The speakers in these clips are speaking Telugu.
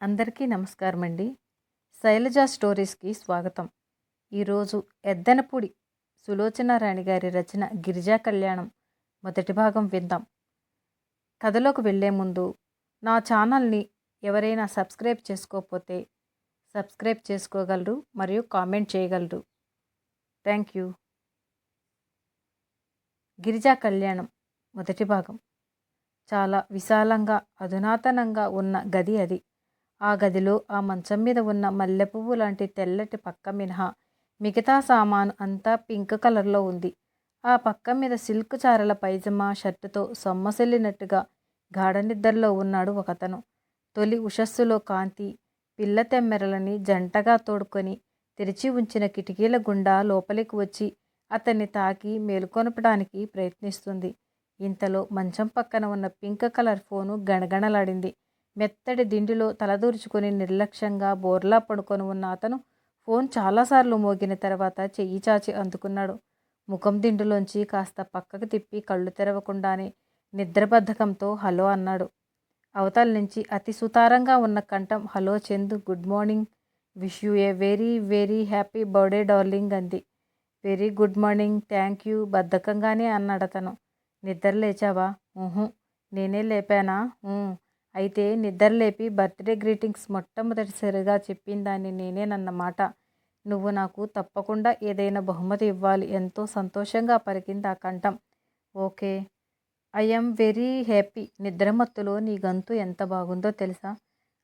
అందరికీ నమస్కారం అండి శైలజ స్టోరీస్కి స్వాగతం. ఈరోజు ఎద్దనపూడి సులోచనారాణి గారి రచన గిరిజా కళ్యాణం మొదటి భాగం విందాం. కథలోకి వెళ్ళే ముందు నా ఛానల్ని ఎవరైనా సబ్స్క్రైబ్ చేసుకోకపోతే సబ్స్క్రైబ్ చేసుకోగలరు మరియు కామెంట్ చేయగలరు. Thank you. గిరిజా కళ్యాణం మొదటి భాగం. చాలా విశాలంగా అధునాతనంగా ఉన్న గది అది. ఆ గదిలో ఆ మంచం మీద ఉన్న మల్లెపువ్వు లాంటి తెల్లటి పక్క మినహా మిగతా సామాను అంతా పింక్ కలర్లో ఉంది. ఆ పక్క మీద సిల్క్ చారల పైజమా షర్టుతో సొమ్మసిల్లినట్టుగా గాఢ నిద్రలో ఉన్నాడు ఒకతను. తొలి ఉషస్సులో కాంతి పిల్ల తెమ్మెరలని జంటగా తోడుకొని తెరిచి ఉంచిన కిటికీల గుండా లోపలికి వచ్చి అతన్ని తాకి మేలుకొనపడానికి ప్రయత్నిస్తుంది. ఇంతలో మంచం పక్కన ఉన్న పింక్ కలర్ ఫోను గణగణలాడింది. మెత్తడి దిండిలో తలదూర్చుకొని నిర్లక్ష్యంగా బోర్లా పడుకొని ఉన్న అతను ఫోన్ చాలాసార్లు మోగిన తర్వాత చెయ్యి చాచి అందుకున్నాడు. ముఖం దిండులోంచి కాస్త పక్కకు తిప్పి కళ్ళు తెరవకుండానే నిద్రబద్ధకంతో హలో అన్నాడు. అవతల నుంచి అతి సుతారంగా ఉన్న కంఠం hello Chandu good morning. Wish you a very very happy birthday darling అంది. Very good morning thank you బద్ధకంగానే అన్నాడు అతను నిద్ర లేచావా? ఊహు. నేనే లేపానా? అయితే నిద్రలేపి బర్త్డే గ్రీటింగ్స్ మొట్టమొదటిసారిగా చెప్పిందాన్ని నేనేనన్నమాట. నువ్వు నాకు తప్పకుండా ఏదైనా బహుమతి ఇవ్వాలి. ఎంతో సంతోషంగా పరికింది ఆ కంఠం. ఓకే. I'm very happy. నిద్రమత్తులో నీ గంతు ఎంత బాగుందో తెలుసా?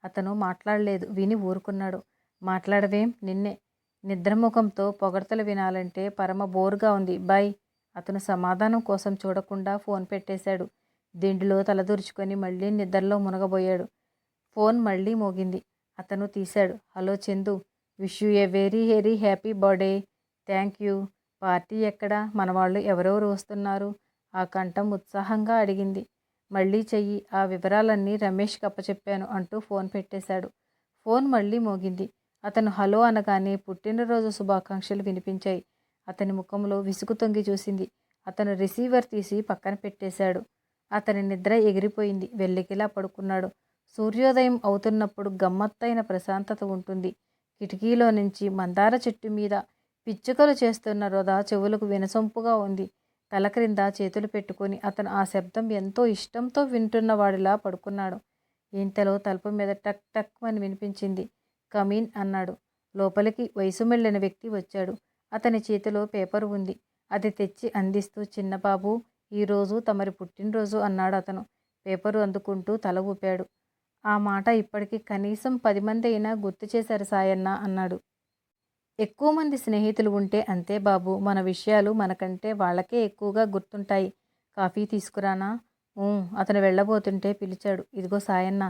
అతను మాట్లాడలేదు. విని ఊరుకున్నాడు. మాట్లాడవేం? నిన్నే. నిద్రముఖంతో పొగడతలు వినాలంటే పరమ బోరుగా ఉంది. బాయ్. అతను సమాధానం కోసం చూడకుండా ఫోన్ పెట్టేశాడు. దిండులో తలదూర్చుకొని మళ్ళీ నిద్రలో మునగబోయాడు. ఫోన్ మళ్ళీ మోగింది. అతను తీశాడు. Hello Chandu wish you a very very happy birthday. Thank you. Party ఎక్కడ? మన వాళ్ళు ఎవరెవరు వస్తున్నారు ఆ కంఠం ఉత్సాహంగా అడిగింది. మళ్ళీ చెయ్యి. ఆ వివరాలన్నీ రమేష్కి అప్పచెప్పాను అంటూ ఫోన్ పెట్టేశాడు. ఫోన్ మళ్ళీ మోగింది. అతను హలో అనగానే పుట్టినరోజు శుభాకాంక్షలు వినిపించాయి. అతని ముఖంలో విసుగు తొంగి చూసింది. అతను రిసీవర్ తీసి పక్కన పెట్టేశాడు. అతని నిద్ర ఎగిరిపోయింది. వెల్లికిలా పడుకున్నాడు. సూర్యోదయం అవుతున్నప్పుడు గమ్మత్తైన ప్రశాంతత ఉంటుంది. కిటికీలో నుంచి మందార చెట్టు మీద పిచ్చుకలు చేస్తున్న వృధా చెవులకు వినసొంపుగా ఉంది. తల క్రింద చేతులు పెట్టుకొని అతను ఆ శబ్దం ఎంతో ఇష్టంతో వింటున్న వాడిలా పడుకున్నాడు. ఇంతలో తలుపు మీద టక్ టక్ అని వినిపించింది. కమీన్ అన్నాడు. లోపలికి వయసు మెళ్ళిన వ్యక్తి వచ్చాడు. అతని చేతిలో పేపర్ ఉంది. అది తెచ్చి అందిస్తూ చిన్నబాబు ఈరోజు తమరి పుట్టినరోజు అన్నాడు అతను. పేపరు అందుకుంటూ తల ఊపాడు. ఆ మాట ఇప్పటికి కనీసం పది మంది అయినా గుర్తు చేశారు సాయన్న అన్నాడు. ఎక్కువ మంది స్నేహితులు ఉంటే అంతే బాబు మన విషయాలు మనకంటే వాళ్ళకే ఎక్కువగా గుర్తుంటాయి. కాఫీ తీసుకురానా? అతను వెళ్ళబోతుంటే పిలిచాడు. ఇదిగో సాయన్న.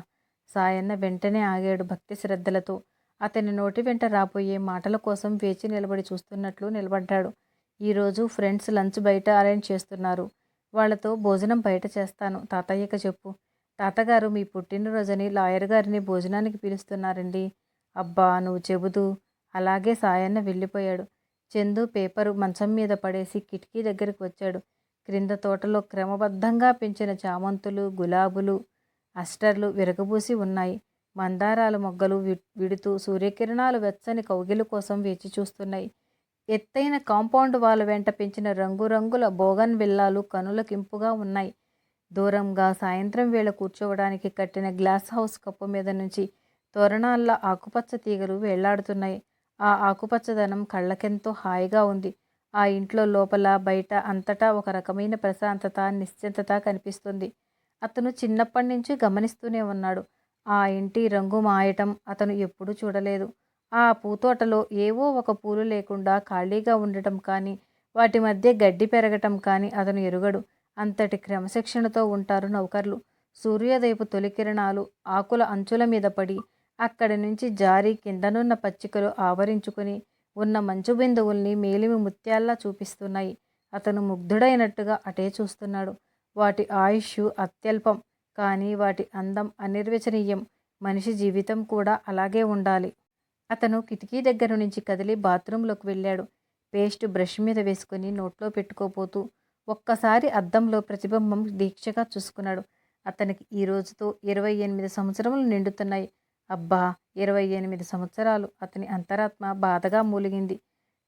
సాయన్న వెంటనే ఆగాడు భక్తి శ్రద్ధలతో. అతని నోటి వెంట రాబోయే మాటల కోసం వేచి నిలబడి చూస్తున్నట్లు నిలబడ్డాడు. ఈరోజు ఫ్రెండ్స్ లంచ్ బయట అరేంజ్ చేస్తున్నారు. వాళ్ళతో భోజనం బయట చేస్తాను. తాతయ్యకి చెప్పు. తాతగారు మీ పుట్టినరోజని లాయర్ గారిని భోజనానికి పిలుస్తున్నారండి. అబ్బా నువ్వు చెబుతూ అలాగే సాయన్న వెళ్ళిపోయాడు. చందు పేపరు మంచం మీద పడేసి కిటికీ దగ్గరికి వచ్చాడు. క్రింద తోటలో క్రమబద్ధంగా పెంచిన చామంతులు గులాబులు అస్టర్లు విరగబూసి ఉన్నాయి. మందారాల మొగ్గలు విడుతూ సూర్యకిరణాలు వెచ్చని కౌగిలు కోసం వేచి చూస్తున్నాయి. ఎత్తైన కాంపౌండ్ వాళ్ళ వెంట పెంచిన రంగురంగుల బోగన్ విల్లాలు కనులకింపుగా ఉన్నాయి. దూరంగా సాయంత్రం వేళ కూర్చోవడానికి కట్టిన గ్లాస్ హౌస్ కప్పు మీద నుంచి తోరణాల్లో ఆకుపచ్చ తీగలు వేళ్ళాడుతున్నాయి. ఆ ఆకుపచ్చదనం కళ్ళకెంతో హాయిగా ఉంది. ఆ ఇంట్లో లోపల బయట అంతటా ఒక రకమైన ప్రశాంతత నిశ్చింతత కనిపిస్తుంది. అతను చిన్నప్పటి నుంచి గమనిస్తూనే ఉన్నాడు. ఆ ఇంటి రంగు మాయటం అతను ఎప్పుడూ చూడలేదు. ఆ పూతోటలో ఏవో ఒక పూలు లేకుండా ఖాళీగా ఉండటం కానీ వాటి మధ్య గడ్డి పెరగటం కానీ అతను ఎరుగడు. అంతటి క్రమశిక్షణతో ఉంటారు నౌకర్లు. సూర్యోదయపు తొలి కిరణాలు ఆకుల అంచుల మీద పడి అక్కడి నుంచి జారి కిందనున్న పచ్చికలు ఆవరించుకుని ఉన్న మంచు బిందువుల్ని మేలిమి ముత్యాల్లా చూపిస్తున్నాయి. అతను ముగ్ధుడైనట్టుగా అటే చూస్తున్నాడు. వాటి ఆయుష్ అత్యల్పం కానీ వాటి అందం అనిర్వచనీయం. మనిషి జీవితం కూడా అలాగే ఉండాలి. అతను కిటికీ దగ్గర నుంచి కదిలి బాత్రూంలోకి వెళ్ళాడు. పేస్ట్ బ్రష్ మీద వేసుకుని నోట్లో పెట్టుకోపోతూ ఒక్కసారి అద్దంలో ప్రతిబింబం దీక్షగా చూసుకున్నాడు. అతనికి ఈ రోజుతో ఇరవై ఎనిమిది సంవత్సరములు నిండుతున్నాయి. అబ్బా ఇరవై ఎనిమిది సంవత్సరాలు. అతని అంతరాత్మ బాధగా మూలిగింది.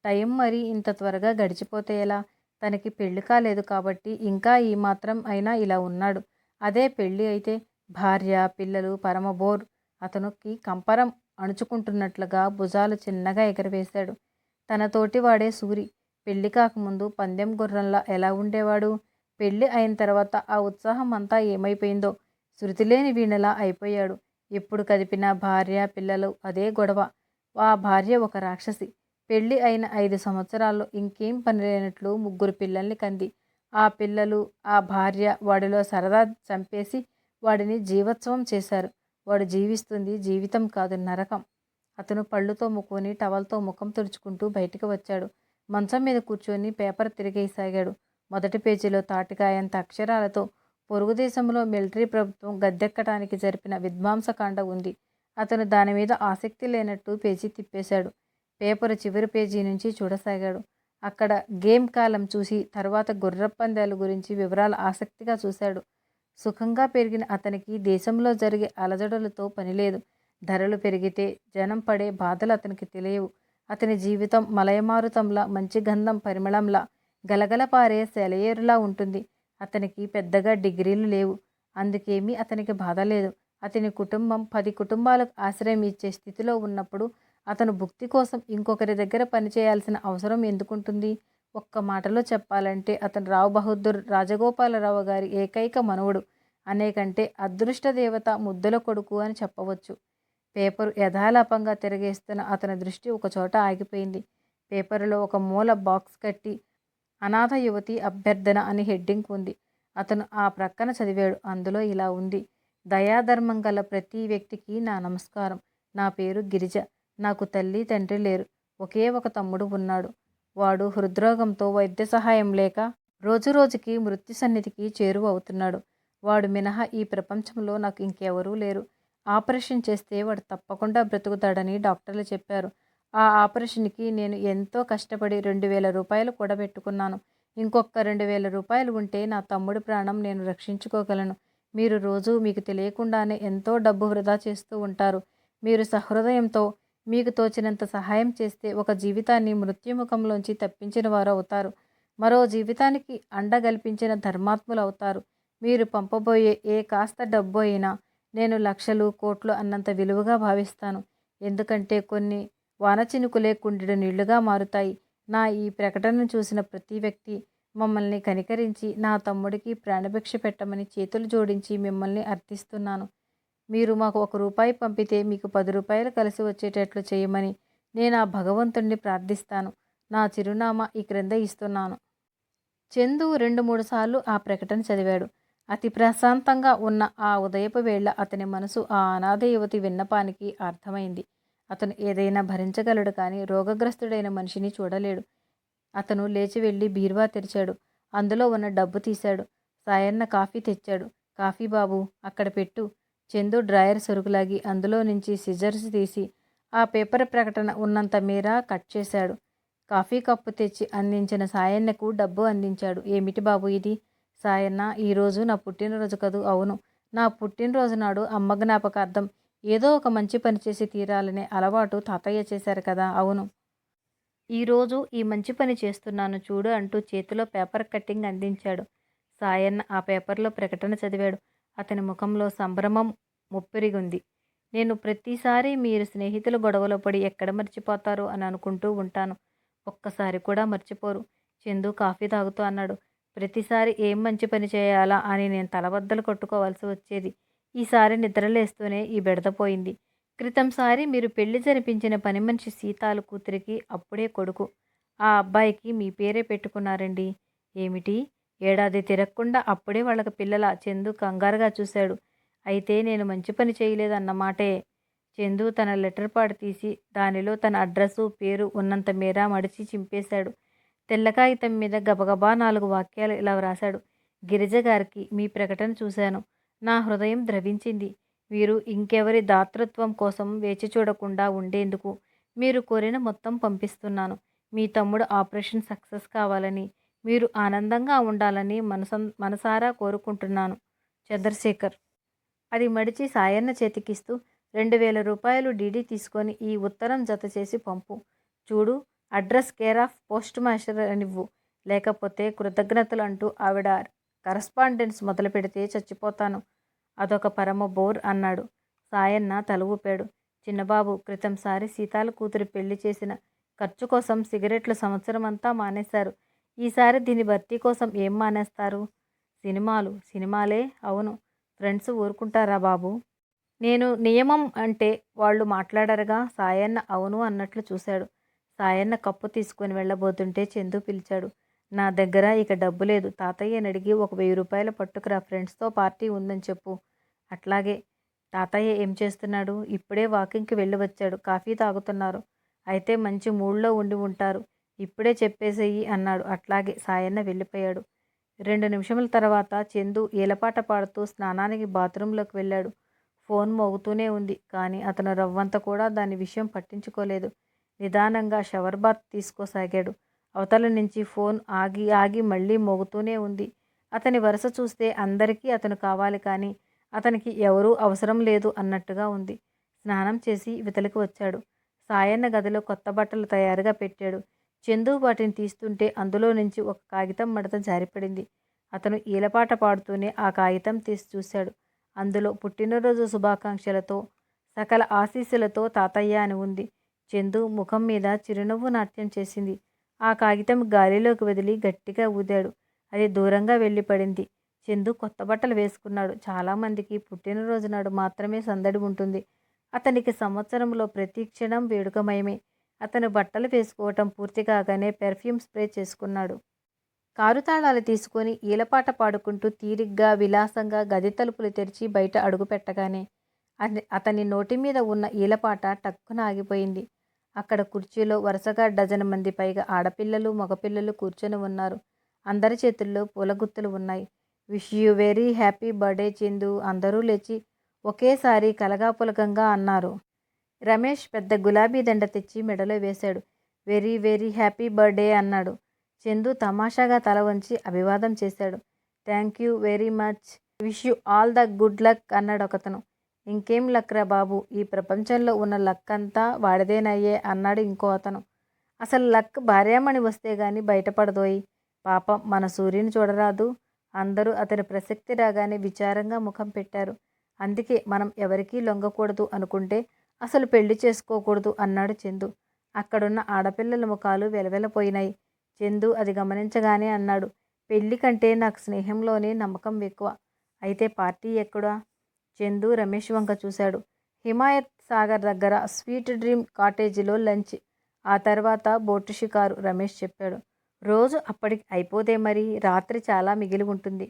టైం మరి ఇంత త్వరగా గడిచిపోతే ఎలా? తనకి పెళ్ళి కాలేదు కాబట్టి ఇంకా ఈ మాత్రం అయినా ఇలా ఉన్నాడు. అదే పెళ్ళి అయితే భార్య పిల్లలు పరమబోర్. అతనికి కంపరం. అణుచుకుంటున్నట్లుగా భుజాలు చిన్నగా ఎగరవేశాడు. తన తోటివాడే సూరి పెళ్ళి కాకముందు పందెం గుర్రంలా ఎలా ఉండేవాడు? పెళ్ళి అయిన తర్వాత ఆ ఉత్సాహం అంతా ఏమైపోయిందో? శృతిలేని వీణలా అయిపోయాడు. ఎప్పుడు కదిపిన భార్య పిల్లలు అదే గొడవ. ఆ భార్య ఒక రాక్షసి. పెళ్ళి అయిన ఐదు సంవత్సరాల్లో ఇంకేం పని లేనట్లు ముగ్గురు పిల్లల్ని కంది. ఆ పిల్లలు ఆ భార్య వాడిలో సరదా చంపేసి వాడిని జీవోత్సవం చేశారు. వాడు జీవిస్తుంది జీవితం కాదు నరకం. అతను పళ్ళుతో ముక్కుని టవల్తో ముఖం తుడుచుకుంటూ బయటికి వచ్చాడు. మంచం మీద కూర్చొని పేపర్ తిరిగేసాగాడు. మొదటి పేజీలో తాటికాయంత అక్షరాలతో పొరుగు దేశంలో మిలిటరీ ప్రభుత్వం గద్దెక్కడానికి జరిపిన విధ్వంసకాండ ఉంది. అతను దాని మీద ఆసక్తి లేనట్టు పేజీ తిప్పేశాడు. పేపర్ చివరి పేజీ నుంచి చూడసాగాడు. అక్కడ గేమ్ కాలం చూసి తర్వాత గుర్రపందాల గురించి వివరాలు ఆసక్తిగా చూశాడు. సుఖంగా పెరిగిన అతనికి దేశంలో జరిగే అలజడులతో పనిలేదు ధరలు పెరిగితే జనం పడే బాధలు అతనికి తెలియవు. అతని జీవితం మలయమారుతంలా మంచి గంధం పరిమళంలా గలగలపారే సెలయేరులా ఉంటుంది. అతనికి పెద్దగా డిగ్రీలు లేవు. అందుకేమీ అతనికి బాధ లేదు. అతని కుటుంబం పది కుటుంబాలకు ఆశ్రయం ఇచ్చే స్థితిలో ఉన్నప్పుడు అతను భుక్తి కోసం ఇంకొకరి దగ్గర పనిచేయాల్సిన అవసరం ఎందుకుంటుంది? ఒక్క మాటలో చెప్పాలంటే అతను రావు బహదూర్ రాజగోపాలరావు గారి ఏకైక మనవుడు. అనేకంటే అదృష్ట దేవత ముద్దుల కొడుకు అని చెప్పవచ్చు. పేపరు యథాలాపంగా తిరగేస్తున్న అతని దృష్టి ఒకచోట ఆగిపోయింది. పేపరులో ఒక మూల బాక్స్ కట్టి అనాథ యువతి అభ్యర్థన అని హెడ్డింగ్ ఉంది. అతను ఆ ప్రక్కన చదివాడు. అందులో ఇలా ఉంది. దయాధర్మం గల ప్రతి వ్యక్తికి నా నమస్కారం. నా పేరు గిరిజ. నాకు తల్లి తండ్రి లేరు. ఒకే ఒక తమ్ముడు ఉన్నాడు. వాడు హృద్రోగంతో వైద్య సహాయం లేక రోజురోజుకి మృత్యు సన్నిధికి చేరువ అవుతున్నాడు వాడు మినహా ఈ ప్రపంచంలో నాకు ఇంకెవరూ లేరు. ఆపరేషన్ చేస్తే వాడు తప్పకుండా బ్రతుకుతాడని డాక్టర్లు చెప్పారు. ఆ ఆపరేషన్కి నేను ఎంతో కష్టపడి రెండు వేల రూపాయలు కూడా పెట్టుకున్నాను. ఇంకొక రెండు వేల రూపాయలు ఉంటే నా తమ్ముడి ప్రాణం నేను రక్షించుకోగలను. మీరు రోజు మీకు తెలియకుండానే ఎంతో డబ్బు వృధా చేస్తూ ఉంటారు. మీరు సహృదయంతో మీకు తోచినంత సహాయం చేస్తే ఒక జీవితాన్ని మృత్యుముఖంలోంచి తప్పించిన వారు అవుతారు. మరో జీవితానికి అండగల్పించిన ధర్మాత్ములు అవుతారు. మీరు పంపబోయే ఏ కాస్త డబ్బు అయినా నేను లక్షలు కోట్లు అన్నంత విలువగా భావిస్తాను. ఎందుకంటే కొన్ని వానచినుకులే కుండెడు నీళ్ళుగా మారుతాయి. నా ఈ ప్రకటనను చూసిన ప్రతి వ్యక్తి మమ్మల్ని కనికరించి నా తమ్ముడికి ప్రాణభిక్ష పెట్టమని చేతులు జోడించి మిమ్మల్ని అర్థిస్తున్నాను. మీరు మాకు ఒక రూపాయి పంపితే మీకు పది రూపాయలు కలిసి వచ్చేటట్లు చేయమని నేను ఆ భగవంతుణ్ణి ప్రార్థిస్తాను. నా చిరునామా ఈ క్రింద ఇస్తున్నాను. చందు రెండు మూడు సార్లు ఆ ప్రకటన చదివాడు. అతి ప్రశాంతంగా ఉన్న ఆ ఉదయపు వేళ అతని మనసు ఆ అనాథ యువతి విన్నపానికి అర్థమైంది. అతను ఏదైనా భరించగలడు కానీ రోగగ్రస్తుడైన మనిషిని చూడలేడు. అతను లేచి వెళ్ళి బీరువా తెరిచాడు. అందులో ఉన్న డబ్బు తీశాడు. సాయన్న కాఫీ తెచ్చాడు. కాఫీ బాబు అక్కడ పెట్టు. చందు డ్రాయర్ సరుకులాగి అందులో నుంచి సిజర్స్ తీసి ఆ పేపర్ ప్రకటన ఉన్నంత మేర కట్ చేశాడు. కాఫీ కప్పు తెచ్చి అందించిన సాయన్నకు డబ్బు అందించాడు. ఏమిటి బాబు ఇది? సాయన్న ఈరోజు నా పుట్టినరోజు కదూ? అవును. నా పుట్టినరోజు నాడు అమ్మ జ్ఞాపకార్థం ఏదో ఒక మంచి పని చేసి తీరాలనే అలవాటు తాతయ్య చేశారు కదా? అవును. ఈరోజు ఈ మంచి పని చేస్తున్నాను చూడు అంటూ చేతిలో పేపర్ కట్టింగ్ అందించాడు. సాయన్న ఆ పేపర్లో ప్రకటన చదివాడు. అతని ముఖంలో సంభ్రమం ముప్పిరిగుంది. నేను ప్రతిసారి మీరు స్నేహితులు గొడవలో పడి ఎక్కడ మర్చిపోతారు అని అనుకుంటూ ఉంటాను. ఒక్కసారి కూడా మర్చిపోరు. చందు కాఫీ తాగుతూ అన్నాడు. ప్రతిసారి ఏం మంచి పని చేయాలా అని నేను తలబద్దలు కొట్టుకోవాల్సి వచ్చేది. ఈసారి నిద్రలేస్తూనే ఈ బెడదపోయింది క్రితంసారి మీరు పెళ్ళి జరిపించిన పని మనిషి సీతాలు కూతురికి అప్పుడే కొడుకు. ఆ అబ్బాయికి మీ పేరే పెట్టుకున్నారండి. ఏమిటి? ఏడాది తిరగకుండా అప్పుడే వాళ్ళకి పిల్లల చందు కంగారుగా చూశాడు. అయితే నేను మంచి పని చేయలేదన్నమాటే చందు తన లెటర్ పాడు తీసి దానిలో తన అడ్రస్సు పేరు ఉన్నంత మేర మడిచి చింపేశాడు. తెల్ల కాగితం మీద గబగబా నాలుగు వాక్యాలు ఇలా వ్రాశాడు. గిరిజ గారికి మీ ప్రకటన చూశాను. నా హృదయం ద్రవించింది. వీరు ఇంకెవరి దాతృత్వం కోసం వేచి చూడకుండా ఉండేందుకు మీరు కోరిన మొత్తం పంపిస్తున్నాను. మీ తమ్ముడు ఆపరేషన్ సక్సెస్ కావాలని మీరు ఆనందంగా ఉండాలని మనస మనసారా కోరుకుంటున్నాను చంద్రశేఖర్. అది మడిచి సాయన్న చేతికిస్తూ రెండు వేల రూపాయలు డీడీ తీసుకొని ఈ ఉత్తరం జత చేసి పంపు. చూడు address care of post master అనివ్వు. లేకపోతే కృతజ్ఞతలు అంటూ ఆవిడ కరస్పాండెన్స్ మొదలు పెడితే చచ్చిపోతాను. అదొక పరమ బోర్ అన్నాడు. సాయన్న తల ఊపాడు. చిన్నబాబు క్రితంసారి సీతాల కూతురు పెళ్ళి చేసిన ఖర్చు కోసం సిగరెట్లు సంవత్సరం అంతా మానేశారు. ఈసారి దీని భర్తీ కోసం ఏం మానేస్తారు? సినిమాలు సినిమాలే? అవును. ఫ్రెండ్స్ ఊరుకుంటారా బాబు? నేను నియమం అంటే వాళ్ళు మాట్లాడరుగా. సాయన్న అవును అన్నట్లు చూశాడు. సాయన్న కప్పు తీసుకుని వెళ్ళబోతుంటే చందు పిలిచాడు. నా దగ్గర ఇక డబ్బు లేదు. తాతయ్యని అడిగి ఒక వెయ్యి రూపాయల పట్టుకురా. ఫ్రెండ్స్తో పార్టీ ఉందని చెప్పు. అట్లాగే తాతయ్య ఏం చేస్తున్నాడు? ఇప్పుడే వాకింగ్కి వెళ్ళి వచ్చాడు. కాఫీ తాగుతున్నారు. అయితే మంచి మూడ్లో ఉండి ఉంటారు. ఇప్పుడే చెప్పేసేయి అన్నాడు. అట్లాగే సాయన్న వెళ్ళిపోయాడు. రెండు నిమిషముల తర్వాత చందు ఏలపాట పాడుతూ స్నానానికి బాత్రూంలోకి వెళ్ళాడు. ఫోన్ మోగుతూనే ఉంది. కానీ అతను రవ్వంత కూడా దాని విషయం పట్టించుకోలేదు. నిదానంగా షవర్ బాత్ తీసుకోసాగాడు. అవతల నుంచి ఫోన్ ఆగి ఆగి మళ్ళీ మోగుతూనే ఉంది. అతని వరుస చూస్తే అందరికీ అతను కావాలి కానీ అతనికి ఎవరూ అవసరం లేదు అన్నట్టుగా ఉంది. స్నానం చేసి వితలికి వచ్చాడు. సాయన్న గదిలో కొత్త బట్టలు తయారుగా పెట్టాడు. చందు వాటిని తీస్తుంటే అందులో నుంచి ఒక కాగితం మడత జారిపడింది. అతను ఈలపాట పాడుతూనే ఆ కాగితం తీసి చూశాడు. అందులో పుట్టినరోజు శుభాకాంక్షలతో సకల ఆశీస్సులతో తాతయ్య అని ఉంది. చందు ముఖం మీద చిరునవ్వు నాట్యం చేసింది. ఆ కాగితం గాలిలోకి వదిలి గట్టిగా ఊదాడు. అది దూరంగా వెళ్ళి పడింది చందు కొత్త బట్టలు వేసుకున్నాడు. చాలామందికి పుట్టినరోజు నాడు మాత్రమే సందడి ఉంటుంది. అతనికి సంవత్సరంలో ప్రతి క్షణం వేడుకమయమే. అతను బట్టలు వేసుకోవటం పూర్తి కాగానే పెర్ఫ్యూమ్ స్ప్రే చేసుకున్నాడు. కారు తాళాలు తీసుకొని ఈలపాట పాడుకుంటూ తీరిగ్గా విలాసంగా గది తలుపులు తెరిచి బయట అడుగుపెట్టగానే అతని- నోటి మీద ఉన్న ఈలపాట టక్కున ఆగిపోయింది. అక్కడ కుర్చీలో వరుసగా డజన్ మంది పైగా ఆడపిల్లలు మగపిల్లలు కూర్చొని ఉన్నారు. అందరి చేతుల్లో పూలగుత్తులు ఉన్నాయి. Wish you very happy birthday Chandu. అందరూ లేచి ఒకేసారి కలగాపులకంగా అన్నారు. రమేష్ పెద్ద గులాబీ దండ తెచ్చి మెడలో వేశాడు. వెరీ వెరీ హ్యాపీ బర్త్డే అన్నాడు. చందు తమాషాగా తల వంచి అభివాదం చేశాడు. Thank you very much. Wish you all the good luck అన్నాడు ఒకతను. ఇంకేం లక్రా బాబు? ఈ ప్రపంచంలో ఉన్న లక్ అంతా వాడిదేనయ్యే అన్నాడు ఇంకో అతను. అసలు లక్ భార్యామణి వస్తే గాని బయటపడదోయి. పాపం మన సూర్యుని చూడరాదు. అందరూ అతని ప్రసక్తి రాగానే విచారంగా ముఖం పెట్టారు. అందుకే మనం ఎవరికీ లొంగకూడదు అనుకుంటే అసలు పెళ్ళి చేసుకోకూడదు అన్నాడు చందు. అక్కడున్న ఆడపిల్లల ముఖాలు వెలవెలపోయినాయి. చందు అది గమనించగానే అన్నాడు పెళ్ళి కంటే నాకు స్నేహంలోనే నమ్మకం ఎక్కువ. అయితే పార్టీ ఎక్కడా? చందు రమేష్ వంక చూశాడు. హిమాయత్ సాగర్ దగ్గర స్వీట్ డ్రీమ్ కాటేజీలో లంచ్. ఆ తర్వాత బోటు షికారు రమేష్ చెప్పాడు. రోజు అప్పటికి అయిపోతే మరి రాత్రి చాలా మిగిలి ఉంటుంది.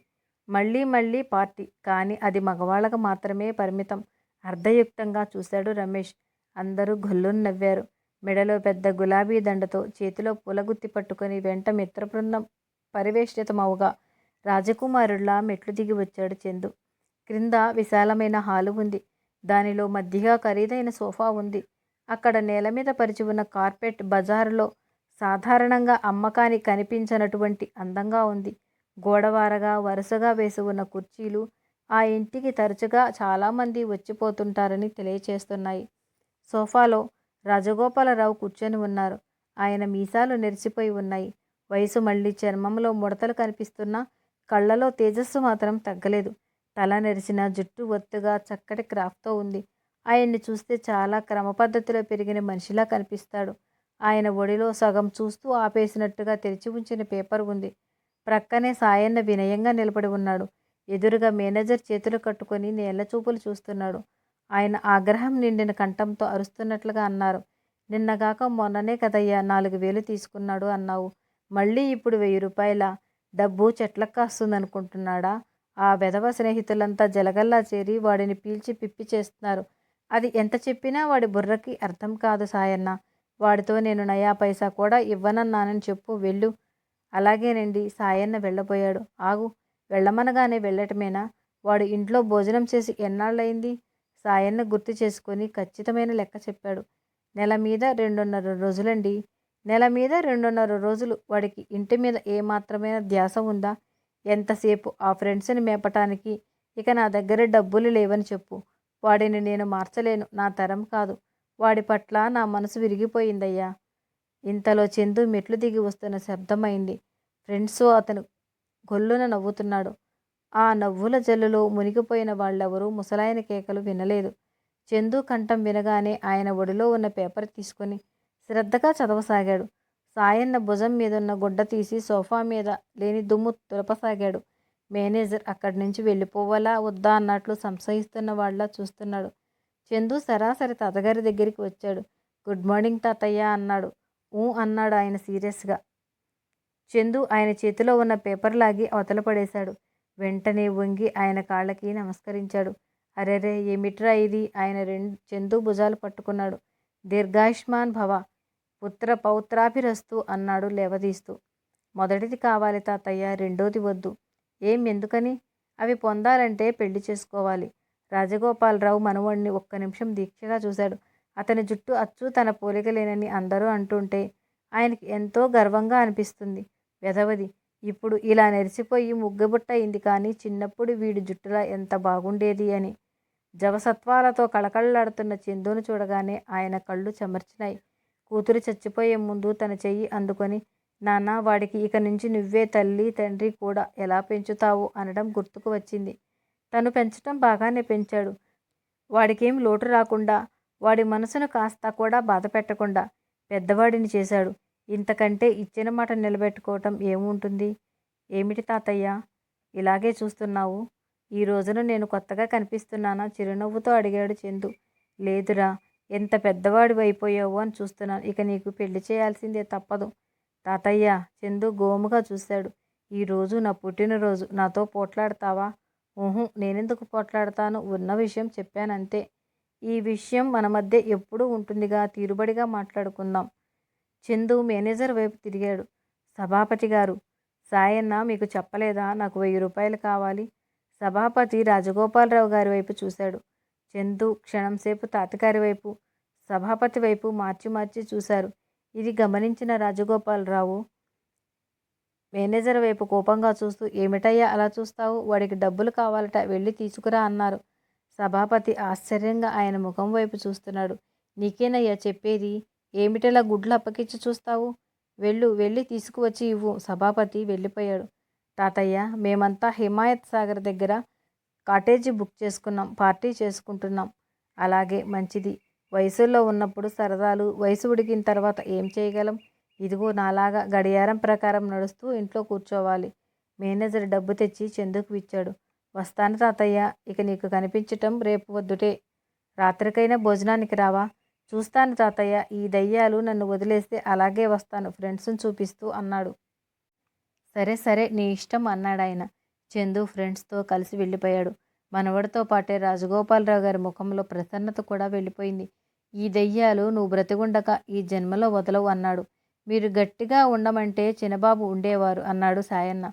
మళ్ళీ మళ్ళీ పార్టీ. కానీ అది మగవాళ్ళకు మాత్రమే పరిమితం. అర్ధయుక్తంగా చూశాడు రమేష్. అందరూ గొల్లును నవ్వారు. మెడలో పెద్ద గులాబీ దండతో చేతిలో పూలగుత్తి పట్టుకొని వెంట మిత్రబృందం పరివేష్టితమవుగా రాజకుమారుడిలా మెట్లు దిగి వచ్చాడు చందు. క్రింద విశాలమైన హాలు ఉంది. దానిలో మధ్యగా ఖరీదైన సోఫా ఉంది. అక్కడ నేల మీద పరిచి ఉన్న కార్పెట్ బజారులో సాధారణంగా అమ్మకానికి కనిపించనటువంటి అందంగా ఉంది. గోడవారగా వరుసగా వేసి ఉన్న కుర్చీలు ఆ ఇంటికి తరచుగా చాలామంది వచ్చిపోతుంటారని తెలియచేస్తున్నాయి. సోఫాలో రాజగోపాలరావు కూర్చొని ఉన్నారు. ఆయన మీసాలు నెరిచిపోయి ఉన్నాయి. వయసు మళ్ళీ చర్మంలో ముడతలు కనిపిస్తున్నా కళ్ళలో తేజస్సు మాత్రం తగ్గలేదు. తల నెరిసిన జుట్టు ఒత్తుగా చక్కటి క్రాఫ్ట్తో ఉంది. ఆయన్ని చూస్తే చాలా క్రమపద్ధతిలో పెరిగిన మనిషిలా కనిపిస్తాడు. ఆయన ఒడిలో సగం చూస్తూ ఆపేసినట్టుగా తెరిచి ఉంచిన పేపర్ ఉంది. ప్రక్కనే సాయన్న వినయంగా నిలబడి ఉన్నాడు. ఎదురుగా మేనేజర్ చేతులు కట్టుకొని నేల చూపులు చూస్తున్నాడు. ఆయన ఆగ్రహం నిండిన కంఠంతో అరుస్తున్నట్లుగా అన్నారు. నిన్నగాక మొన్ననే కదయ్యా నాలుగు వేలు తీసుకున్నాడు అన్నావు. మళ్ళీ ఇప్పుడు వెయ్యి రూపాయల? డబ్బు చెట్లకు కాస్తుందనుకుంటున్నాడా? ఆ వెధవ స్నేహితులంతా జలగల్లా చేరి వాడిని పీల్చి పిప్పి చేస్తున్నారు. అది ఎంత చెప్పినా వాడి బుర్రకి అర్థం కాదు సాయన్న. వాడితో నేను నయా పైసా కూడా ఇవ్వనన్నానని చెప్పు వెళ్ళు. అలాగేనండి సాయన్న వెళ్ళబోయాడు. ఆగు. వెళ్ళమనగానే వెళ్ళటమేనా? వాడు ఇంట్లో భోజనం చేసి ఎన్నాళ్ళయింది? సాయన్న గుర్తు చేసుకొని ఖచ్చితమైన లెక్క చెప్పాడు. నెల మీద రెండున్నర రోజులండి. నెల మీద రెండున్నర రోజులు వాడికి ఇంటి మీద ఏమాత్రమైన ధ్యాస ఉందా? ఎంతసేపు ఆ ఫ్రెండ్స్ని మేపటానికి? ఇక నా దగ్గర డబ్బులు లేవని చెప్పు. వాడిని నేను మార్చలేను. నా తరం కాదు. వాడి పట్ల నా మనసు విరిగిపోయిందయ్యా. ఇంతలో చందు మెట్లు దిగి వస్తున్న శబ్దమైంది ఫ్రెండ్స్ అతను గొల్లున నవ్వుతున్నాడు. ఆ నవ్వుల జల్లులో మునిగిపోయిన వాళ్ళెవరూ ముసలాయన కేకలు వినలేదు. చందు కంఠం వినగానే ఆయన ఒడిలో ఉన్న పేపర్ తీసుకొని శ్రద్ధగా చదవసాగాడు. సాయన్న భుజం మీదున్న గుడ్డ తీసి సోఫా మీద లేని దుమ్ము తులపసాగాడు. మేనేజర్ అక్కడి నుంచి వెళ్ళిపోవాలా వద్దా అన్నట్లు సంశయిస్తున్న వాళ్ళ చూస్తున్నాడు. చందు సరాసరి తాతగారి దగ్గరికి వచ్చాడు. గుడ్ మార్నింగ్ తాతయ్య అన్నాడు. ఊ అన్నాడు ఆయన సీరియస్గా. చందు ఆయన చేతిలో ఉన్న పేపర్ లాగి అవతల పడేశాడు. వెంటనే వంగి ఆయన కాళ్ళకి నమస్కరించాడు. అరెరే ఏమిట్రా ఇది? ఆయన రెండు చందు భుజాలు పట్టుకున్నాడు. దీర్ఘాయుష్మాన్ భవ పుత్ర పౌత్రాభిరస్తు అన్నాడు లేవదీస్తూ. మొదటిది కావాలి తాతయ్య రెండోది వద్దు. ఏం ఎందుకని? అవి పొందాలంటే పెళ్ళి చేసుకోవాలి. రాజగోపాలరావు మనవణ్ణి ఒక్క నిమిషం దీక్షగా చూశాడు. అతని జుట్టు అచ్చు తన పోలికలేనని అందరూ అంటుంటే ఆయనకి ఎంతో గర్వంగా అనిపిస్తుంది. వెధవది. ఇప్పుడు ఇలా నెరిసిపోయి ముగ్గబుట్ట అయింది కానీ చిన్నప్పుడు వీడి జుట్టులా ఎంత బాగుండేది అని. జవసత్వాలతో కళకళలాడుతున్న చందును చూడగానే ఆయన కళ్ళు చెమర్చినాయి. కూతురు చచ్చిపోయే ముందు తన చెయ్యి అందుకొని నాన్న వాడికి ఇక నుంచి నువ్వే తల్లి తండ్రి కూడా ఎలా పెంచుతావు? అనడం గుర్తుకు వచ్చింది. తను పెంచటం బాగానే పెంచాడు. వాడికేం లోటు రాకుండా వాడి మనసును కాస్త కూడా బాధ పెట్టకుండా పెద్దవాడిని చేశాడు. ఇంతకంటే ఇచ్చిన మాట నిలబెట్టుకోవటం ఏముంటుంది? ఏమిటి తాతయ్య? ఇలాగే చూస్తున్నావు. ఈ రోజున నేను కొత్తగా కనిపిస్తున్నానా? చిరునవ్వుతో అడిగాడు చందు. లేదురా ఎంత పెద్దవాడు అయిపోయావు అని చూస్తున్నాను. ఇక నీకు పెళ్ళి చేయాల్సిందే తప్పదు. తాతయ్య చందు గోముగా చూశాడు. ఈరోజు నా పుట్టినరోజు. నాతో పోట్లాడతావా? ఊహు నేనెందుకు పోట్లాడతాను? ఉన్న విషయం చెప్పానంతే. ఈ విషయం మన మధ్య ఎప్పుడూ ఉంటుందిగా. తీరుబడిగా మాట్లాడుకుందాం. చందు మేనేజర్ వైపు తిరిగాడు. సభాపతి గారు సాయన్న మీకు చెప్పలేదా? నాకు వెయ్యి రూపాయలు కావాలి. సభాపతి రాజగోపాలరావు గారి వైపు చూశాడు. చందు క్షణంసేపు తాతగారి వైపు సభాపతి వైపు మార్చి మార్చి చూశారు. ఇది గమనించిన రాజగోపాలరావు మేనేజర్ వైపు కోపంగా చూస్తూ ఏమిటయ్యా అలా చూస్తావు? వాడికి డబ్బులు కావాలట వెళ్ళి తీసుకురా అన్నారు. సభాపతి ఆశ్చర్యంగా ఆయన ముఖం వైపు చూస్తున్నాడు. నీకేనయ్యా చెప్పేది? ఏమిటలా గుడ్లు అప్పకిచ్చి చూస్తావు? వెళ్ళు వెళ్ళి తీసుకువచ్చి ఇవ్వు. సభాపతి వెళ్ళిపోయాడు. తాతయ్య మేమంతా హిమాయత్ సాగర్ దగ్గర కాటేజీ బుక్ చేసుకున్నాం పార్టీ చేసుకుంటున్నాం. అలాగే మంచిది. వయసులో ఉన్నప్పుడు సరదాలు వయసు ఉడికిన తర్వాత ఏం చేయగలం? ఇదిగో నాలాగా గడియారం ప్రకారం నడుస్తూ ఇంట్లో కూర్చోవాలి. మేనేజర్ డబ్బు తెచ్చి చందుకు ఇచ్చాడు. వస్తాను తాతయ్య ఇక నీకు కనిపించటం రేపు వద్దుటే. రాత్రికైనా భోజనానికి రావా? చూస్తాను తాతయ్య ఈ దయ్యాలు నన్ను వదిలేస్తే అలాగే వస్తాను ఫ్రెండ్స్ని చూపిస్తూ అన్నాడు. సరే సరే నీ ఇష్టం అన్నాడు ఆయన. చందు ఫ్రెండ్స్తో కలిసి వెళ్ళిపోయాడు. మనవడితో పాటే రాజగోపాలరావు గారి ముఖంలో ప్రసన్నత కూడా వెళ్ళిపోయింది. ఈ దెయ్యాలు నువ్వు బ్రతిగుండక ఈ జన్మలో వదలవు అన్నాడు. మీరు గట్టిగా ఉండమంటే చిన్నబాబు ఉండేవారు అన్నాడు సాయన్న.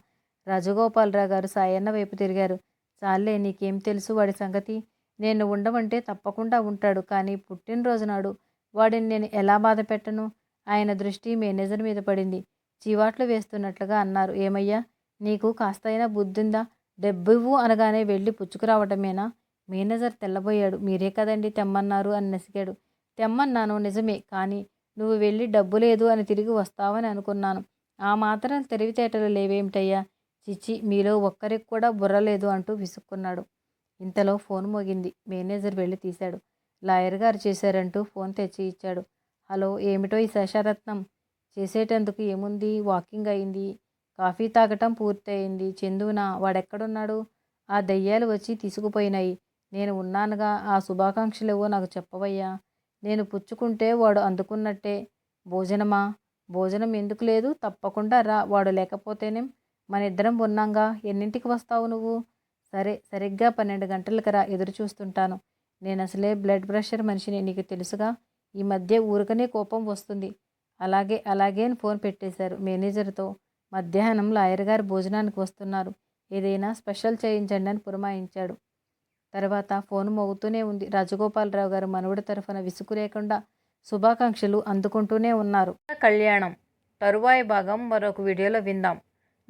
రాజగోపాలరావు గారు సాయన్న వైపు తిరిగారు. చాలే నీకేం తెలుసు వాడి సంగతి? నేను ఉండమంటే తప్పకుండా ఉంటాడు. కానీ పుట్టినరోజు నాడు వాడిని నేను ఎలా బాధ పెట్టను? ఆయన దృష్టి మేనేజర్ మీద పడింది. చీవాట్లు వేస్తున్నట్లుగా అన్నారు. ఏమయ్యా? నీకు కాస్తైనా బుద్ధిందా? డెబ్బివ్వు అనగానే వెళ్ళి పుచ్చుకురావటమేనా? మేనేజర్ తెల్లబోయాడు. మీరే కదండి తెమ్మన్నారు అని నసిగాడు. తెమ్మన్నాను నిజమే. కానీ నువ్వు వెళ్ళి డబ్బు లేదు అని తిరిగి వస్తావని అనుకున్నాను. ఆ మాత్రం తెలివితేటలు లేవేమిటయ్యా? చిచ్చి మీలో ఒక్కరికి కూడా బుర్రలేదు అంటూ విసుక్కున్నాడు. ఇంతలో ఫోన్ మోగింది. మేనేజర్ వెళ్ళి తీశాడు. లాయర్ గారు చేశారంటూ ఫోన్ తెచ్చి ఇచ్చాడు. హలో ఏమిటో ఈ శేషారత్నం? చేసేటందుకు ఏముంది? వాకింగ్ అయింది. కాఫీ తాగటం పూర్తయింది. చందునా వాడెక్కడున్నాడు? ఆ దయ్యాలు వచ్చి తీసుకుపోయినాయి. నేను ఉన్నానుగా. ఆ శుభాకాంక్షలేవో నాకు చెప్పవయ్యా. నేను పుచ్చుకుంటే వాడు అందుకున్నట్టే. భోజనమా? భోజనం ఎందుకు లేదు? తప్పకుండా రా. వాడు లేకపోతేనేం? మన ఇద్దరం ఉన్నాంగా. ఎన్నింటికి వస్తావు నువ్వు? సరే సరిగ్గా పన్నెండు గంటలకు రా ఎదురు చూస్తుంటాను. నేను అసలే బ్లడ్ ప్రెషర్ మనిషిని నీకు తెలుసుగా? ఈ మధ్య ఊరికనే కోపం వస్తుంది. అలాగే అలాగే అని ఫోన్ పెట్టేశారు మేనేజర్తో. మధ్యాహ్నం లాయర్ గారు భోజనానికి వస్తున్నారు. ఏదైనా స్పెషల్ చేయించండి అని పురమాయించాడు. తర్వాత ఫోన్ మోగుతూనే ఉంది. రాజగోపాలరావు గారు మనవుడి తరఫున విసుగు లేకుండా శుభాకాంక్షలు అందుకుంటూనే ఉన్నారు. కళ్యాణం తరువాయి భాగం మరొక వీడియోలో విందాం.